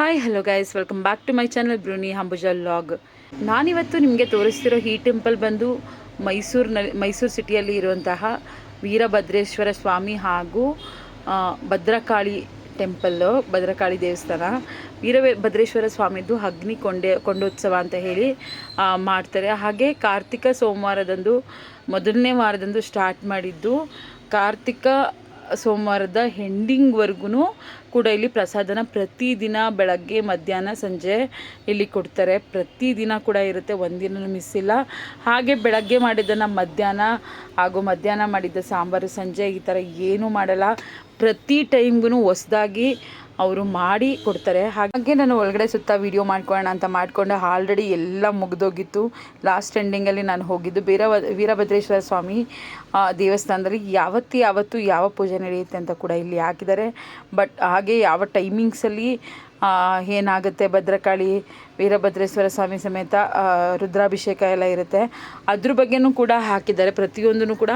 Hi hello guys welcome back to my channel Brunei ಹಂಬುಜಲ್ ಲಾಗ್ ನಾನಿವತ್ತು ನಿಮಗೆ ತೋರಿಸ್ತಿರೋ ಈ ಟೆಂಪಲ್ ಬಂದು ಮೈಸೂರಿನಲ್ಲಿ, ಮೈಸೂರು ಸಿಟಿಯಲ್ಲಿ ಇರುವಂತಹ ವೀರಭದ್ರೇಶ್ವರ ಸ್ವಾಮಿ ಹಾಗೂ ಭದ್ರಕಾಳಿ ಟೆಂಪಲ್ಲು ಭದ್ರಕಾಳಿ ದೇವಸ್ಥಾನ. ವೀರಭದ್ರೇಶ್ವರ ಸ್ವಾಮಿದು ಅಗ್ನಿ ಕೊಂಡೆ, ಕೊಂಡೋತ್ಸವ ಅಂತ ಹೇಳಿ ಮಾಡ್ತಾರೆ. ಹಾಗೆ ಕಾರ್ತಿಕ ಸೋಮವಾರದಂದು, ಮೊದಲನೇ ವಾರದಂದು ಸ್ಟಾರ್ಟ್ ಮಾಡಿದ್ದು. ಕಾರ್ತಿಕ ಸೋಮವಾರದ ಎಂಡಿಂಗ್ವರೆಗೂ ಕೂಡ ಇಲ್ಲಿ ಪ್ರಸಾದನ ಪ್ರತಿದಿನ ಬೆಳಗ್ಗೆ, ಮಧ್ಯಾಹ್ನ, ಸಂಜೆ ಇಲ್ಲಿ ಕೊಡ್ತಾರೆ. ಪ್ರತಿದಿನ ಕೂಡ ಇರುತ್ತೆ ಒಂದಿನ ಮಿಸ್ ಇಲ್ಲ. ಹಾಗೆ ಬೆಳಗ್ಗೆ ಮಾಡಿದ್ದನ್ನು ಮಧ್ಯಾಹ್ನ ಹಾಗೂ ಮಧ್ಯಾಹ್ನ ಮಾಡಿದ್ದ ಸಾಂಬಾರು, ಸಂಜೆ ಈ ಥರ ಏನೂ ಮಾಡಲ್ಲ. ಪ್ರತಿ ಟೈಮ್ಗೂ ಹೊಸ್ದಾಗಿ ಅವರು ಮಾಡಿ ಕೊಡ್ತಾರೆ. ಹಾಗೆ ನಾನು ಒಳಗಡೆ ಸುತ್ತ ವಿಡಿಯೋ ಮಾಡ್ಕೊಳ್ಳೋಣ ಅಂತ ಮಾಡಿಕೊಂಡು. ಆಲ್ರೆಡಿ ಎಲ್ಲ ಮುಗಿದೋಗಿತ್ತು. ಲಾಸ್ಟ್ ಎಂಡಿಂಗಲ್ಲಿ ನಾನು ಹೋಗಿದ್ದು. ವೀರ ವೀರಭದ್ರೇಶ್ವರ ಸ್ವಾಮಿ ದೇವಸ್ಥಾನದಲ್ಲಿ ಯಾವತ್ತು ಯಾವತ್ತು ಯಾವ ಪೂಜೆ ನಡೆಯುತ್ತೆ ಅಂತ ಕೂಡ ಇಲ್ಲಿ ಹಾಕಿದ್ದಾರೆ. ಬಟ್ ಹಾಗೆ ಯಾವ ಟೈಮಿಂಗ್ಸಲ್ಲಿ ಏನಾಗುತ್ತೆ? ಭದ್ರಕಾಳಿ, ವೀರಭದ್ರೇಶ್ವರ ಸ್ವಾಮಿ ಸಮೇತ ರುದ್ರಾಭಿಷೇಕ ಎಲ್ಲ ಇರುತ್ತೆ. ಅದ್ರ ಬಗ್ಗೆನೂ ಕೂಡ ಹಾಕಿದ್ದಾರೆ. ಪ್ರತಿಯೊಂದನ್ನು ಕೂಡ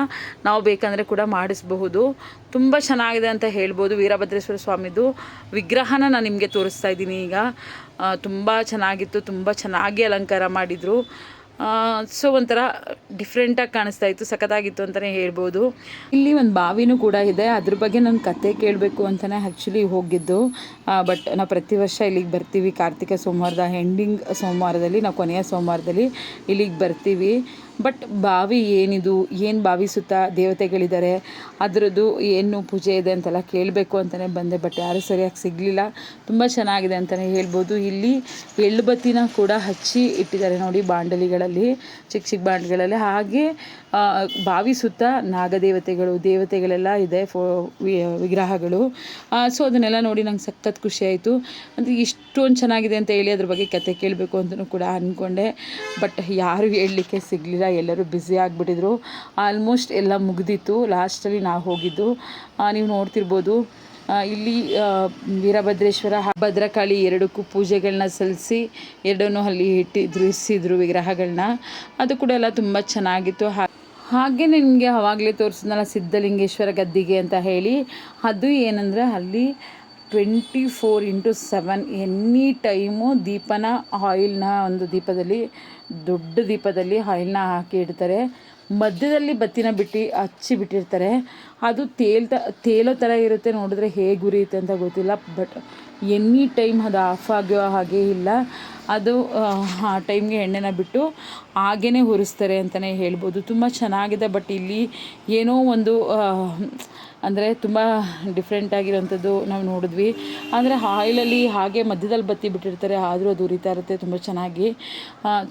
ನಾವು ಬೇಕಂದರೆ ಕೂಡ ಮಾಡಿಸಬಹುದು. ತುಂಬ ಚೆನ್ನಾಗಿದೆ ಅಂತ ಹೇಳ್ಬೋದು ವೀರಭದ್ರೇಶ್ವರ ಸ್ವಾಮಿದು. ವಿಗ್ರಹನ ನಾನು ನಿಮಗೆ ತೋರಿಸ್ತಾ ಇದ್ದೀನಿ ಈಗ. ತುಂಬ ಚೆನ್ನಾಗಿತ್ತು. ತುಂಬ ಚೆನ್ನಾಗಿ ಅಲಂಕಾರ ಮಾಡಿದರು. ಸೊ ಒಂಥರ ಡಿಫ್ರೆಂಟಾಗಿ ಕಾಣಿಸ್ತಾ ಇತ್ತು, ಸಖತ್ತಾಗಿತ್ತು ಅಂತಲೇ ಹೇಳ್ಬೋದು. ಇಲ್ಲಿ ಒಂದು ಬಾವಿನೂ ಕೂಡ ಇದೆ. ಅದ್ರ ಬಗ್ಗೆ ನಾನು ಕತೆ ಕೇಳಬೇಕು ಅಂತಲೇ ಆ್ಯಕ್ಚುಲಿ ಹೋಗಿದ್ದು. ಬಟ್ ನಾವು ಪ್ರತಿ ವರ್ಷ ಇಲ್ಲಿಗೆ ಬರ್ತೀವಿ. ಕಾರ್ತಿಕ ಸೋಮವಾರದ ಎಂಡಿಂಗ್ ಸೋಮವಾರದಲ್ಲಿ, ನಾವು ಕೊನೆಯ ಸೋಮವಾರದಲ್ಲಿ ಇಲ್ಲಿಗೆ ಬರ್ತೀವಿ. ಬಟ್ ಬಾವಿ ಏನಿದು, ಏನು ಬಾವಿ ಸುತ್ತ ದೇವತೆಗಳಿದ್ದಾರೆ, ಅದರದ್ದು ಏನು ಪೂಜೆ ಇದೆ ಅಂತೆಲ್ಲ ಕೇಳಬೇಕು ಅಂತಲೇ ಬಂದೆ, ಬಟ್ ಯಾರೂ ಸರಿಯಾಗಿ ಸಿಗಲಿಲ್ಲ. ತುಂಬ ಚೆನ್ನಾಗಿದೆ ಅಂತಲೇ ಹೇಳ್ಬೋದು. ಇಲ್ಲಿ ಎಳ್ಳು ಬತ್ತಿನ ಕೂಡ ಹಚ್ಚಿ ಇಟ್ಟಿದ್ದಾರೆ ನೋಡಿ ಬಾಂಡಲಿಗಳಲ್ಲಿ ಚಿಕ್ಕ ಚಿಕ್ಕ ಬಾಂಡಲಿಗಳಲ್ಲಿ ಹಾಗೆ ಬಾವಿ ಸುತ್ತ ನಾಗದೇವತೆಗಳು, ದೇವತೆಗಳೆಲ್ಲ ಇದೆ ಫೋ ವಿಗ್ರಹಗಳು. ಸೊ ಅದನ್ನೆಲ್ಲ ನೋಡಿ ನಂಗೆ ಸಖತ್ ಖುಷಿ ಆಯಿತು. ಅಂದರೆ ಇಷ್ಟೊಂದು ಚೆನ್ನಾಗಿದೆ ಅಂತ ಹೇಳಿ ಅದ್ರ ಬಗ್ಗೆ ಕತೆ ಕೇಳಬೇಕು ಅಂತಲೂ ಕೂಡ ಅಂದ್ಕೊಂಡೆ ಬಟ್ ಯಾರು ಹೇಳಲಿಕ್ಕೆ ಸಿಗಲಿಲ್ಲ. ಎಲ್ಲರೂ ಬ್ಯುಸಿ ಆಗಿಬಿಟ್ಟಿದ್ರು. ಆಲ್ಮೋಸ್ಟ್ ಎಲ್ಲ ಮುಗಿದಿತ್ತು. ಲಾಸ್ಟಲ್ಲಿ ನಾವು ಹೋಗಿದ್ದು. ನೀವು ನೋಡ್ತಿರ್ಬೋದು ಇಲ್ಲಿ ವೀರಭದ್ರೇಶ್ವರ ಭದ್ರಕಾಳಿ ಎರಡಕ್ಕೂ ಪೂಜೆಗಳನ್ನ ಸಲ್ಲಿಸಿ ಎರಡನ್ನೂ ಅಲ್ಲಿ ಇಟ್ಟಿದ್ರು ಇರಿಸಿದ್ರು ವಿಗ್ರಹಗಳನ್ನ ಅದು ಕೂಡ ಎಲ್ಲ ತುಂಬ ಚೆನ್ನಾಗಿತ್ತು. ಹಾಗೆ ನಿಮಗೆ ಅವಾಗಲೇ ತೋರಿಸಿದ್ನಲ್ಲ ಸಿದ್ಧಲಿಂಗೇಶ್ವರ ಗದ್ದಿಗೆ ಅಂತ ಹೇಳಿ. ಅದು ಏನಂದರೆ ಅಲ್ಲಿ twenty four into seven any time ದೀಪನ ಆಯಿಲ್ನ ಒಂದು ದೀಪದಲ್ಲಿ, ದೊಡ್ಡ ದೀಪದಲ್ಲಿ ಆಯಿಲ್ನ ಹಾಕಿ ಇಡ್ತಾರೆ. ಮಧ್ಯದಲ್ಲಿ ಬತ್ತಿನ ಬಿಟ್ಟು ಹಚ್ಚಿ ಬಿಟ್ಟಿರ್ತಾರೆ. ಅದು ತೇಲ್ತ ತೇಲೋ ಥರ ಇರುತ್ತೆ ನೋಡಿದ್ರೆ ಹೇಗೆ ಉರಿಯುತ್ತೆ ಅಂತ ಗೊತ್ತಿಲ್ಲ. ಬಟ್ ಎನಿ ಟೈಮ್ ಅದು ಆಫ್ ಆಗೋ ಹಾಗೆ ಇಲ್ಲ. ಅದು, ಆ ಟೈಮ್ಗೆ ಎಣ್ಣೆನ ಬಿಟ್ಟು ಹಾಗೇ ಉರಿಸ್ತಾರೆ ಅಂತಲೇ ಹೇಳ್ಬೋದು. ತುಂಬ ಚೆನ್ನಾಗಿದೆ, ಬಟ್ ಇಲ್ಲಿ ಏನೋ ಒಂದು ಅಂದರೆ ತುಂಬ ಡಿಫ್ರೆಂಟ್ ಆಗಿರೋಂಥದ್ದು ನಾವು ನೋಡಿದ್ವಿ. ಅಂದರೆ ಆಯಿಲಲ್ಲಿ ಹಾಗೆ ಮಧ್ಯದಲ್ಲಿ ಬತ್ತಿ ಬಿಟ್ಟಿರ್ತಾರೆ, ಆದರೂ ಅದು ಉರಿತಾ ಇರುತ್ತೆ ತುಂಬ ಚೆನ್ನಾಗಿ.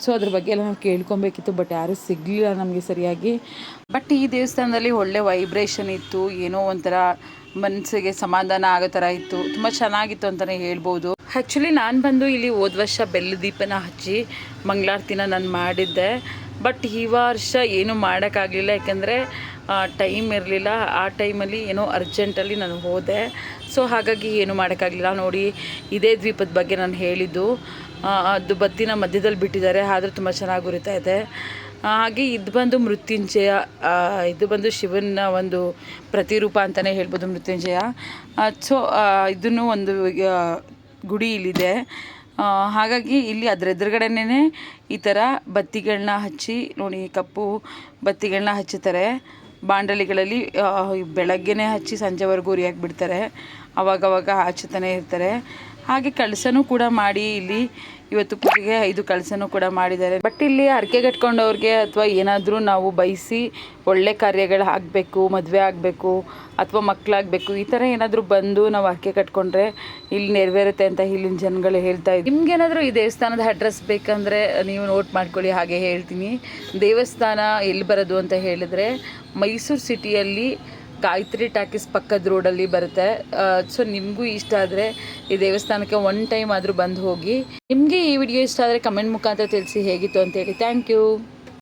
ಸೊ ಅದ್ರ ಬಗ್ಗೆ ಎಲ್ಲ ನಾವು ಕೇಳ್ಕೊಬೇಕಿತ್ತು, ಬಟ್ ಯಾರೂ ಸಿಗಲಿಲ್ಲ ನಮಗೆ ಸರಿಯಾಗಿ. ಬಟ್ ಈ ದೇವಸ್ಥಾನದಲ್ಲಿ ಒಳ್ಳೆ ವೈಬ್ರೇಷನ್ ಇತ್ತು, ಏನೋ ಒಂಥರ ಮನಸ್ಸಿಗೆ ಸಮಾಧಾನ ಆಗೋ ಥರ ಇತ್ತು. ತುಂಬ ಚೆನ್ನಾಗಿತ್ತು ಅಂತಲೇ ಹೇಳ್ಬೋದು. ಆ್ಯಕ್ಚುಲಿ ನಾನು ಬಂದು ಇಲ್ಲಿ ಹೋದ ವರ್ಷ ಬೆಲ್ಲ ದೀಪನ ಹಚ್ಚಿ ಮಂಗಳಾರತಿನ ನಾನು ಮಾಡಿದ್ದೆ. ಬಟ್ ಈ ವರ್ಷ ಏನೂ ಮಾಡೋಕ್ಕಾಗಲಿಲ್ಲ, ಯಾಕೆಂದರೆ ಟೈಮ್ ಇರಲಿಲ್ಲ. ಆ ಟೈಮಲ್ಲಿ ಏನೋ ಅರ್ಜೆಂಟಲ್ಲಿ ನಾನು ಹೋದೆ. ಸೊ ಹಾಗಾಗಿ ಏನೂ ಮಾಡೋಕ್ಕಾಗಲಿಲ್ಲ. ನೋಡಿ, ಇದೇ ದ್ವೀಪದ ಬಗ್ಗೆ ನಾನು ಹೇಳಿದ್ದು. ಅದು ಬತ್ತಿನ ಮಧ್ಯದಲ್ಲಿ ಬಿಟ್ಟಿದ್ದಾರೆ. ಆದರೂ ತುಂಬ ಚೆನ್ನಾಗಿ ಉರಿತಾ ಇದೆ. ಹಾಗೆ ಇದು ಬಂದು ಮೃತ್ಯುಂಜಯ ಇದು ಬಂದು ಶಿವನ ಒಂದು ಪ್ರತಿರೂಪ ಅಂತಲೇ ಹೇಳ್ಬೋದು ಮೃತ್ಯುಂಜಯ. ಸೊ ಇದನ್ನು ಒಂದು ಗುಡಿ ಇಲ್ಲಿದೆ. ಹಾಗಾಗಿ ಇಲ್ಲಿ ಅದರ ಎದುರುಗಡೆನೇ ಈ ಥರ ಬತ್ತಿಗಳನ್ನ ಹಚ್ಚಿ, ನೋಡಿ ಕಪ್ಪು ಬತ್ತಿಗಳನ್ನ ಹಚ್ಚುತ್ತಾರೆ. ಬಾಂಡಲಿಗಳಲ್ಲಿ ಬೆಳಗ್ಗೆನೇ ಹಚ್ಚಿ ಸಂಜೆವರೆಗೂ ಉರಿಯಾಗಿ ಬಿಡ್ತಾರೆ ಅವಾಗವಾಗ ಹಚ್ಚುತ್ತಾನೆ ಇರ್ತಾರೆ. ಹಾಗೆ ಕಳಸನೂ ಕೂಡ ಮಾಡಿ ಇಲ್ಲಿ ಇವತ್ತು ಪೂಜೆಗೆ ಐದು ಕಳಸನೂ ಕೂಡ ಮಾಡಿದ್ದಾರೆ. ಬಟ್ ಇಲ್ಲಿ ಹರಕೆ ಕಟ್ಕೊಂಡವ್ರಿಗೆ ಅಥವಾ ಏನಾದರೂ ನಾವು ಬಯಸಿ ಒಳ್ಳೆ ಕಾರ್ಯಗಳು ಆಗಬೇಕು, ಮದುವೆ ಆಗಬೇಕು ಅಥವಾ ಮಕ್ಕಳಾಗಬೇಕು ಈ ಥರ ಏನಾದರೂ ಬಂದು ನಾವು ಹರಕೆ ಕಟ್ಕೊಂಡ್ರೆ ಇಲ್ಲಿ ನೆರವೇರುತ್ತೆ ಅಂತ ಇಲ್ಲಿನ ಜನಗಳು ಹೇಳ್ತಾ ಇದ್ದೀವಿ ನಿಮ್ಗೇನಾದರೂ ಈ ದೇವಸ್ಥಾನದ ಅಡ್ರೆಸ್ ಬೇಕಂದರೆ ನೀವು ನೋಟ್ ಮಾಡ್ಕೊಳ್ಳಿ, ಹಾಗೆ ಹೇಳ್ತೀನಿ. ದೇವಸ್ಥಾನ ಎಲ್ಲಿ ಬರೋದು ಅಂತ ಹೇಳಿದ್ರೆ ಮೈಸೂರು ಸಿಟಿಯಲ್ಲಿ ಗಾಯತ್ರಿ ಟಾಕೀಸ್ ಪಕ್ಕದ ರೋಡಲ್ಲಿ ಬರುತ್ತೆ. ಸೊ ನಿಮಗೂ ಇಷ್ಟ ಆದರೆ ಈ ದೇವಸ್ಥಾನಕ್ಕೆ ಒನ್ ಟೈಮ್ ಆದರೂ ಬಂದು ಹೋಗಿ. ನಿಮಗೆ ಈ ವಿಡಿಯೋ ಇಷ್ಟ ಆದರೆ ಕಮೆಂಟ್ ಮುಖಾಂತರ ತಿಳಿಸಿ ಹೇಗಿತ್ತು ಅಂತೇಳಿ ಥ್ಯಾಂಕ್ ಯು